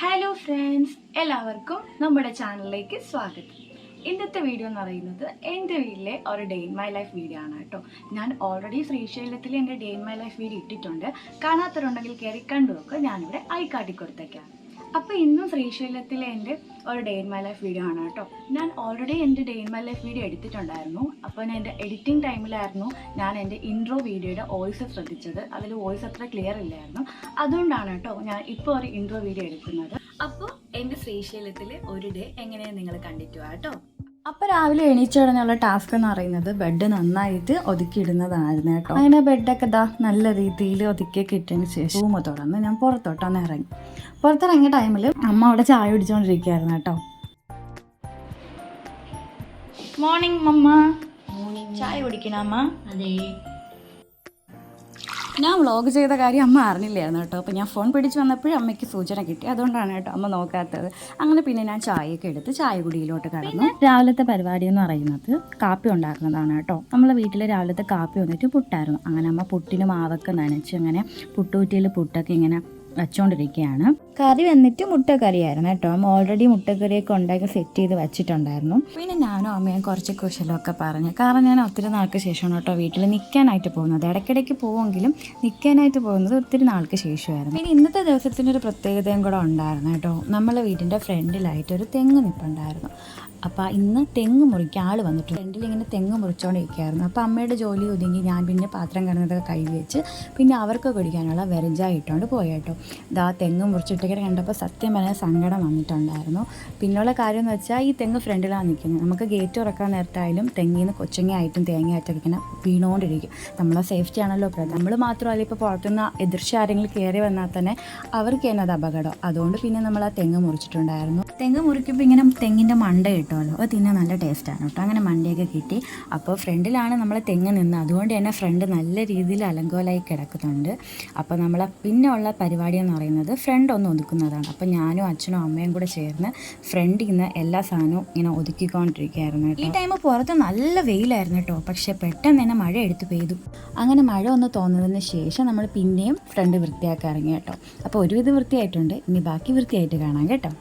Hello friends എല്ലാവർക്കും നമ്മുടെ ചാനലിലേക്ക് സ്വാഗതം. ഇന്നത്തെ വീഡിയോ എന്ന് പറയുന്നത് എന്റെ വീട്ടിലെ ഒരു day in my life video ആണ് കേട്ടോ. ഞാൻ ഓൾറെഡി ശ്രീശൈലത്തിൽ എന്റെ day in my life video ഇട്ടിട്ടുണ്ട്. കാണാത്തവരുണ്ടെങ്കിൽ കയറി കണ്ടു നോക്കുക ഞാനിവിടെ ഐ കാട്ടിക്കൊടുത്തേക്കാണ് കൊടുത്തേക്കാം അപ്പോൾ ഇന്നും ശ്രീശൈലത്തിലെ എന്റെ ഒരു day in my life video ആണ് കേട്ടോ. ഞാൻ ഓൾറെഡി എന്റെ day in my life video എടുത്തിട്ടുണ്ടായിരുന്നു. അപ്പോൾ ഞാൻ എന്റെ എഡിറ്റിംഗ് ടൈമിലായിരുന്നു ഞാൻ എന്റെ ഇൻട്രോ വീഡിയോയുടെ വോയിസ് ശ്രദ്ധിച്ചത്. അതിൽ വോയിസ് അത്ര ക്ലിയർ ഇല്ലായിരുന്നു. അതുകൊണ്ടാണ് കേട്ടോ ഞാൻ ഇപ്പോൾ ഒരു ഇൻട്രോ വീഡിയോ എടുക്കുന്നത്. അപ്പോൾ എന്റെ ശ്രീശൈലത്തിലെ ഒരു ഡേ എങ്ങനെയാണ് നിങ്ങൾ കണ്ടിട്ടുവാട്ടോ അപ്പോൾ രാവിലെ എണീച്ചുടനെയുള്ള ടാസ്ക് എന്ന് പറയുന്നത് ബെഡ് നന്നായിട്ട് ഒതുക്കിയിടുന്നതായിരുന്നു കേട്ടോ. അങ്ങനെ ബെഡൊക്കെ ദാ നല്ല രീതിയിൽ ഒതുക്കി കിട്ടിയതിന് ശേഷം റൂമ് തുറന്ന് ഞാൻ പുറത്തോട്ടൊന്ന് ഇറങ്ങി. പുറത്തിറങ്ങിയ ടൈമിൽ അമ്മ അവിടെ ചായ കുടിച്ചുകൊണ്ടിരിക്കുകയായിരുന്നു കേട്ടോ. മോർണിംഗ് മമ്മ. ചായ കുടിക്കണ അമ്മ? അതെ. ഞാൻ വ്ളോഗ് ചെയ്ത കാര്യം അമ്മ അറിഞ്ഞില്ലായിരുന്നു കേട്ടോ. അപ്പോൾ ഞാൻ ഫോൺ പിടിച്ച് വന്നപ്പോഴും അമ്മയ്ക്ക് സൂചന കിട്ടി. അതുകൊണ്ടാണ് കേട്ടോ അമ്മ നോക്കാത്തത്. അങ്ങനെ പിന്നെ ഞാൻ ചായയൊക്കെ എടുത്ത് ചായ കുടിയിലോട്ട് കടന്നു. രാവിലത്തെ പരിപാടി എന്ന് പറയുന്നത് കാപ്പി ഉണ്ടാക്കുന്നതാണ് കേട്ടോ. നമ്മളെ വീട്ടിൽ രാവിലത്തെ കാപ്പി വന്നിട്ട് പുട്ടായിരുന്നു. അങ്ങനെ അമ്മ പുട്ടിന് മാവൊക്കെ നനച്ച് അങ്ങനെ പുട്ടുകുറ്റിയിൽ പുട്ടൊക്കെ ഇങ്ങനെ വെച്ചുകൊണ്ടിരിക്കുകയാണ് കറി വന്നിട്ട് മുട്ടക്കറിയായിരുന്നു കേട്ടോ. അമ്മ ഓൾറെഡി മുട്ടക്കറിയൊക്കെ ഉണ്ടാക്കി സെറ്റ് ചെയ്ത് വെച്ചിട്ടുണ്ടായിരുന്നു. പിന്നെ ഞാനും അമ്മയും കുറച്ച് കുശലമൊക്കെ പറഞ്ഞു. കാരണം ഞാൻ ഒത്തിരി നാൾക്ക് ശേഷമാണ് കേട്ടോ വീട്ടിൽ നിൽക്കാനായിട്ട് പോകുന്നത്. ഇടയ്ക്കിടയ്ക്ക് പോവുമെങ്കിലും നിൽക്കാനായിട്ട് പോകുന്നത് ഒത്തിരി നാൾക്ക് ശേഷമായിരുന്നു. പിന്നെ ഇന്നത്തെ ദിവസത്തിന്റെ ഒരു പ്രത്യേകതയും കൂടെ ഉണ്ടായിരുന്നു കേട്ടോ. നമ്മളെ വീടിന്റെ ഫ്രണ്ടിലായിട്ട് ഒരു തെങ്ങ് നിൽപ്പുണ്ടായിരുന്നു അപ്പോൾ ഇന്ന് തെങ്ങ് മുറിക്കാൻ ആൾ വന്നിട്ട് ഫ്രണ്ടിൽ ഇങ്ങനെ തെങ്ങ് മുറിച്ചുകൊണ്ടിരിക്കുകയായിരുന്നു അപ്പോൾ അമ്മയുടെ ജോലി ഒതുങ്ങി ഞാൻ പിന്നെ പാത്രം കിടന്നതൊക്കെ കൈ വെച്ച് പിന്നെ അവർക്ക് കുടിക്കാനുള്ള വെറഞ്ചായി ഇട്ടുകൊണ്ട് പോയി ഇതാ തെങ്ങ് മുറിച്ചിട്ടിങ്ങനെ കണ്ടപ്പോൾ സത്യം പറഞ്ഞാൽ സങ്കടം വന്നിട്ടുണ്ടായിരുന്നു. പിന്നുള്ള കാര്യം എന്ന് വെച്ചാൽ ഈ തെങ്ങ് ഫ്രണ്ടിലാണ് നിൽക്കുന്നത്. നമുക്ക് ഗേറ്റ് തുറക്കാൻ നേരത്തായാലും തെങ്ങിൽ നിന്ന് കൊച്ചങ്ങയായിട്ടും തേങ്ങയായിട്ടൊക്കെ ഇങ്ങനെ വീണുകൊണ്ടിരിക്കും. നമ്മളെ സേഫ്റ്റി ആണല്ലോ പ്രധാനം. നമ്മൾ മാത്രമല്ല ഇപ്പോൾ പുറത്തുനിന്ന് എതിർച്ച ആരെങ്കിലും കയറി വന്നാൽ തന്നെ അവർക്ക് തന്നെ അത് അപകടം. അതുകൊണ്ട് പിന്നെ നമ്മൾ ആ തെങ്ങ് മുറിച്ചിട്ടുണ്ടായിരുന്നു. തെങ്ങ് മുറിക്കുമ്പോൾ ഇങ്ങനെ തെങ്ങിന്റെ മണ്ട കിട്ടുമല്ലോ. അത് തിന്നാൻ നല്ല ടേസ്റ്റാണ് കേട്ടോ. അങ്ങനെ മണ്ടയൊക്കെ കിട്ടി. അപ്പോൾ ഫ്രണ്ടിലാണ് നമ്മളെ തെങ്ങ് നിന്ന്. അതുകൊണ്ട് തന്നെ ഫ്രണ്ട് നല്ല രീതിയിൽ അലങ്കോലായി കിടക്കുന്നുണ്ട്. അപ്പോൾ നമ്മളെ പിന്നെ ഉള്ള പരിപാടി എന്ന് പറയുന്നത് ഫ്രണ്ട് ഒന്ന് ഒതുക്കുന്നതാണ് അപ്പോൾ ഞാനും അച്ഛനും അമ്മയും കൂടെ ചേർന്ന് ഫ്രണ്ടിൽ നിന്ന് എല്ലാ സാധനവും ഇങ്ങനെ ഒതുക്കിക്കൊണ്ടിരിക്കുകയായിരുന്നു ഈ ടൈം പുറത്ത് നല്ല വെയിലായിരുന്നു കേട്ടോ. പക്ഷെ പെട്ടെന്ന് തന്നെ മഴ എടുത്ത് പെയ്തു. അങ്ങനെ മഴ ഒന്ന് തോന്നുന്നതിന് ശേഷം നമ്മൾ പിന്നെയും ഫ്രണ്ട് വൃത്തിയാക്കി ഇറങ്ങി കേട്ടോ. അപ്പോൾ ഒരുവിധം വൃത്തിയായിട്ടുണ്ട്. ഇനി ബാക്കി വൃത്തിയായിട്ട് കാണാം കേട്ടോ.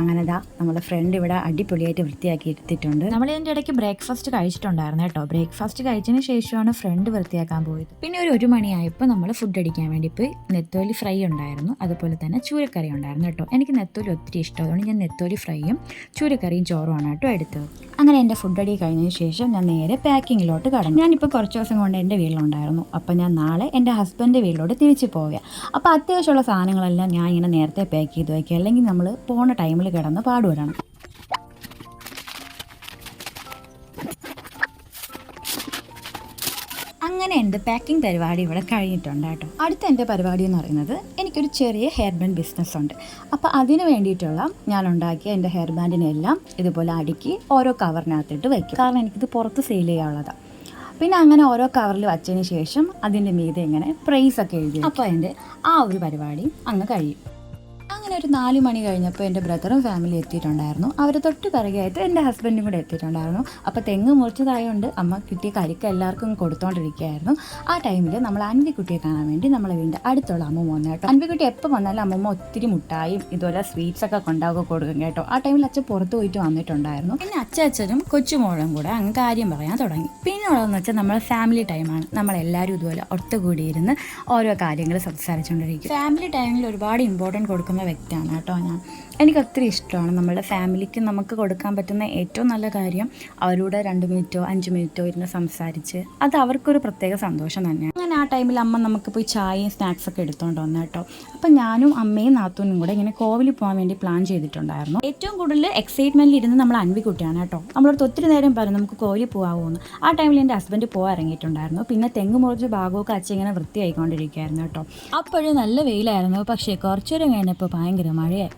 അങ്ങനെ ദാ നമ്മുടെ ഫ്രണ്ട് ഇവിടെ അടിപൊളിയായിട്ട് വൃത്തിയാക്കി എടുത്തിട്ടുണ്ട്. നമ്മൾ ഇതിന്റെ ഇടയ്ക്ക് ബ്രേക്ക്ഫാസ്റ്റ് കഴിച്ചിട്ടുണ്ടായിരുന്നു കേട്ടോ. ബ്രേക്ക്ഫാസ്റ്റ് കഴിച്ചതിന് ശേഷമാണ് ഫ്രണ്ട് വൃത്തിയാക്കാൻ പോയത്. പിന്നെ ഒരു ഒരു മണിയായപ്പോൾ നമ്മൾ ഫുഡ് അടിക്കാൻ വേണ്ടി പോയി നെത്തോലി ഫ്രൈ ഉണ്ടായിരുന്നു. അതുപോലെ തന്നെ ചൂരക്കറി ഉണ്ടായിരുന്നു കേട്ടോ. എനിക്ക് നെത്തോലി ഒത്തിരി ഇഷ്ടം. അതുകൊണ്ട് ഞാൻ നെത്തോലി ഫ്രൈയും ചൂരക്കറിയും ചോറുമാണ് കേട്ടോ എടുത്തത്. അങ്ങനെ എന്റെ ഫുഡ് അടി കഴിഞ്ഞതിന് ശേഷം ഞാൻ നേരെ പാക്കിങ്ങിലോട്ട് കടന്നു. ഞാനിപ്പോൾ കുറച്ച് ദിവസം കൊണ്ട് എന്റെ വീട്ടിലുണ്ടായിരുന്നു. അപ്പോൾ ഞാൻ നാളെ എന്റെ ഹസ്ബൻഡിന്റെ വീട്ടിലോട്ട് തിരിച്ചു പോവുക. അപ്പോൾ അത്യാവശ്യമുള്ള സാധനങ്ങളെല്ലാം ഞാൻ ഇങ്ങനെ നേരത്തെ പാക്ക് ചെയ്ത് വയ്ക്കുക അല്ലെങ്കിൽ നമ്മൾ പോണ ടൈമിൽ കിടന്ന് പാടുവരണം. അങ്ങനെ എന്റെ പാക്കിംഗ് പരിപാടി ഇവിടെ കഴിഞ്ഞിട്ടുണ്ട് കേട്ടോ അടുത്ത എന്റെ പരിപാടി എന്ന് പറയുന്നത് എനിക്കൊരു ചെറിയ ഹെയർ ബാൻഡ് ബിസിനസ് ഉണ്ട്. അപ്പോൾ അതിന് വേണ്ടിയിട്ടുള്ള ഞാൻ ഉണ്ടാക്കിയ എന്റെ ഹെയർ ബാൻഡിനെല്ലാം ഇതുപോലെ അടുക്കി ഓരോ കവറിനകത്തിട്ട് വയ്ക്കും കാരണം എനിക്കിത് പുറത്ത് സെയിൽ ചെയ്യാനുള്ളതാണ് പിന്നെ അങ്ങനെ ഓരോ കവറിൽ വച്ചതിന് ശേഷം അതിന്റെ മീതെ ഇങ്ങനെ പ്രൈസ് ഒക്കെ എഴുതി അപ്പോൾ അതിന്റെ ആ ഒരു പരിപാടി അങ്ങ് കഴിയും. അങ്ങനെ ഒരു നാല് മണി കഴിഞ്ഞപ്പോൾ എന്റെ ബ്രദറും ഫാമിലി എത്തിയിട്ടുണ്ടായിരുന്നു. അവർ തൊട്ട് പിറകെയായിട്ട് എന്റെ ഹസ്ബൻഡും കൂടെ എത്തിയിട്ടുണ്ടായിരുന്നു. അപ്പോൾ തെങ്ങ് മുറിച്ചതായതുകൊണ്ട് അമ്മ കിട്ടിയ കരിക്ക് എല്ലാവർക്കും കൊടുത്തോണ്ടിരിക്കുകയായിരുന്നു. ആ ടൈമിൽ നമ്മൾ അൻവിക്കുട്ടിയെ കാണാൻ വേണ്ടി നമ്മളെ വീണ്ടും അടുത്തുള്ള അമ്മ വന്നു കേട്ടോ. അൻവിക്കുട്ടി എപ്പോൾ വന്നാലും അമ്മമ്മ ഒത്തിരി മുട്ടായും ഇതുപോലെ സ്വീറ്റ്സ് ഒക്കെ കൊണ്ടാകുക കൊടുക്കും കേട്ടോ. ആ ടൈമിൽ അച്ഛൻ പുറത്ത് പോയിട്ട് വന്നിട്ടുണ്ടായിരുന്നു. പിന്നെ അച്ഛനും കൊച്ചുമോളും കൂടെ അങ്ങ് കാര്യം പറയാൻ തുടങ്ങി. പിന്നെ ഉള്ളതെന്ന് വെച്ചാൽ നമ്മളെ ഫാമിലി ടൈമാണ് നമ്മളെല്ലാവരും ഇതുപോലെ ഒത്തുകൂടിയിരുന്ന് ഓരോ കാര്യങ്ങൾ സംസാരിച്ചുകൊണ്ടിരിക്കും ഫാമിലി ടൈമിൽ ഒരുപാട് ഇമ്പോർട്ടന്റ് കൊടുക്കുന്ന വ്യക്തിയാണ് കേട്ടോ ഞാൻ. എനിക്ക് ഒത്തിരി ഇഷ്ടമാണ് നമ്മുടെ ഫാമിലിക്ക് നമുക്ക് കൊടുക്കാൻ പറ്റുന്ന ഏറ്റവും നല്ല കാര്യം അവരോട് രണ്ട് മിനിറ്റോ അഞ്ച് മിനിറ്റോ ഇരുന്ന് സംസാരിച്ച് അത് അവർക്കൊരു പ്രത്യേക സന്തോഷം തന്നെയാണ്. ടൈമിൽ അമ്മ നമുക്ക് പോയി ചായയും സ്നാക്സൊക്കെ എടുത്തുകൊണ്ട് വന്നു കേട്ടോ. അപ്പം ഞാനും അമ്മയും നാത്തൂനും കൂടെ ഇങ്ങനെ കോവിലിൽ പോകാൻ വേണ്ടി പ്ലാൻ ചെയ്തിട്ടുണ്ടായിരുന്നു. ഏറ്റവും കൂടുതൽ എക്സൈറ്റ്മെന്റിൽ ഇരുന്ന് നമ്മൾ അൻവിക്കുട്ടിയാണ് കേട്ടോ. നമ്മളോട് ഒത്തിരി നേരം പറഞ്ഞു നമുക്ക് കോവിലിൽ പോകാമെന്ന് ആ ടൈമിൽ എന്റെ ഹസ്ബൻഡ് പോകാൻ ഇറങ്ങിയിട്ടുണ്ടായിരുന്നു. പിന്നെ തെങ്ങ് മുറിച്ച് ഭാഗമൊക്കെ അച്ഛൻ ഇങ്ങനെ വൃത്തിയായിക്കൊണ്ടിരിക്കുകയായിരുന്നു കേട്ടോ. അപ്പോഴും നല്ല വെയിലായിരുന്നു. പക്ഷേ കുറച്ചേരം കഴിഞ്ഞപ്പോൾ ഭയങ്കര മഴയായി.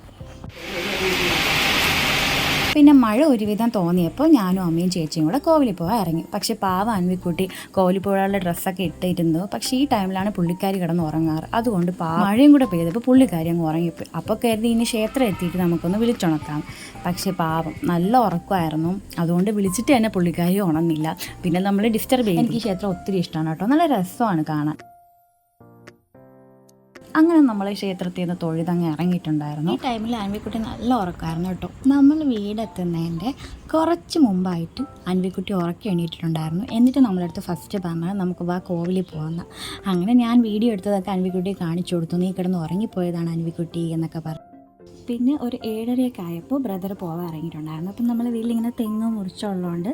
പിന്നെ മഴ ഒരുവിധം തോന്നിയപ്പോൾ ഞാനും അമ്മയും ചേച്ചിയും കൂടെ കോവിലിൽ പോകാൻ ഇറങ്ങി. പക്ഷെ പാവ അൻവിക്കുട്ടി കോവിലിൽ പോകാനുള്ള ഡ്രസ്സൊക്കെ ഇട്ടിരുന്നു. പക്ഷേ ഈ ടൈമിലാണ് പുള്ളിക്കാരി കിടന്ന് ഉറങ്ങാറ്. അതുകൊണ്ട് പാ മഴയും കൂടെ പെയ്തപ്പോൾ പുള്ളിക്കാരി അങ്ങ് ഉറങ്ങിപ്പോയി അപ്പോൾ കരുതി ഇനി ക്ഷേത്രം എത്തിയിട്ട് നമുക്കൊന്ന് വിളിച്ചുണക്കാം. പക്ഷേ പാവം നല്ല ഉറക്കമായിരുന്നു. അതുകൊണ്ട് വിളിച്ചിട്ട് തന്നെ പുള്ളിക്കാരി ഉണർന്നില്ല. പിന്നെ നമ്മൾ ഡിസ്റ്റർബ് ചെയ്യും എനിക്ക് ക്ഷേത്രം ഒത്തിരി ഇഷ്ടമാണ് കേട്ടോ. നല്ല രസമാണ് കാണാൻ. അങ്ങനെ നമ്മൾ ക്ഷേത്രത്തിൽ നിന്ന് തൊഴുതങ്ങ് ഇറങ്ങിയിട്ടുണ്ടായിരുന്നു. ഈ ടൈമിൽ അൻവിക്കുട്ടി നല്ല ഉറക്കമായിരുന്നു കേട്ടോ. നമ്മൾ വീടെത്തുന്നതിന്റെ കുറച്ച് മുമ്പായിട്ട് അൻവിക്കുട്ടി ഉറക്കി എണീറ്റിട്ടുണ്ടായിരുന്നു. എന്നിട്ട് നമ്മളടുത്ത് ഫസ്റ്റ് പറഞ്ഞത് നമുക്ക് വാ കോവിലിൽ പോകുന്ന അങ്ങനെ ഞാൻ വീഡിയോ എടുത്തതൊക്കെ അൻവിക്കുട്ടിയെ കാണിച്ചു കൊടുത്തു. നീ കിടന്ന് ഉറങ്ങിപ്പോയതാണ് അൻവിക്കുട്ടി എന്നൊക്കെ പറഞ്ഞു. പിന്നെ ഒരു ഏഴരയൊക്കെ ആയപ്പോൾ ബ്രദർ പോകാൻ ഇറങ്ങിയിട്ടുണ്ടായിരുന്നു. അപ്പം നമ്മൾ വീട്ടിലിങ്ങനെ തെങ്ങ് മുറിച്ചുള്ളതുകൊണ്ട്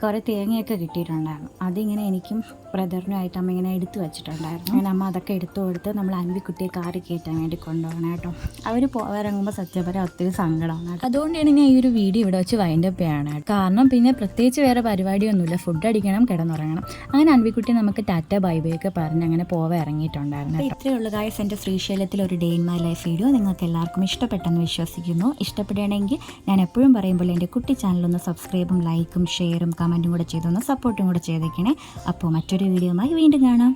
കുറേ തേങ്ങയൊക്കെ കിട്ടിയിട്ടുണ്ടായിരുന്നു. അതിങ്ങനെ എനിക്കും ബ്രദറിനുമായിട്ട് അമ്മ ഇങ്ങനെ എടുത്തു വെച്ചിട്ടുണ്ടായിരുന്നു. അങ്ങനെ അമ്മ അതൊക്കെ എടുത്തു കൊടുത്ത് നമ്മൾ അൻപിക്കുട്ടിയെ കാറി കയറ്റാൻ വേണ്ടി കൊണ്ടുപോകണം കേട്ടോ. അവർ ഇറങ്ങുമ്പോൾ സത്യപരം ഒത്തിരി സങ്കടമാണ് അതുകൊണ്ടാണ് ഞാൻ ഈ ഒരു വീഡിയോ ഇവിടെ വെച്ച് വൈൻഡപ്പ് ചെയ്യാണ് കാരണം പിന്നെ പ്രത്യേകിച്ച് വേറെ പരിപാടിയൊന്നുമില്ല. ഫുഡ് അടിക്കണം കിടന്നുറങ്ങണം. അങ്ങനെ അൻവിക്കുട്ടി നമുക്ക് ടാറ്റ ബൈ പറഞ്ഞ് അങ്ങനെ പോവാൻ ഇറങ്ങിയിട്ടുണ്ടായിരുന്നു ഇത്രയുള്ള കാര്യം എന്റെ ശ്രീശൈലത്തിൽ ഒരു day in my life video നിങ്ങൾക്ക് എല്ലാവർക്കും ഇഷ്ടപ്പെട്ടെന്ന് വിശ്വസിക്കുന്നു. ഇഷ്ടപ്പെടുകയാണെങ്കിൽ ഞാൻ എപ്പോഴും പറയുമ്പോൾ എന്റെ കുട്ടി ചാനലൊന്ന് സബ്സ്ക്രൈബും ലൈക്കും ഷെയറും കമന്റും കൂടെ ചെയ്തൊന്ന് സപ്പോർട്ടും കൂടെ ചെയ്തേക്കണേ. അപ്പോൾ മറ്റൊരു വീഡിയോയുമായി വീണ്ടും കാണാം.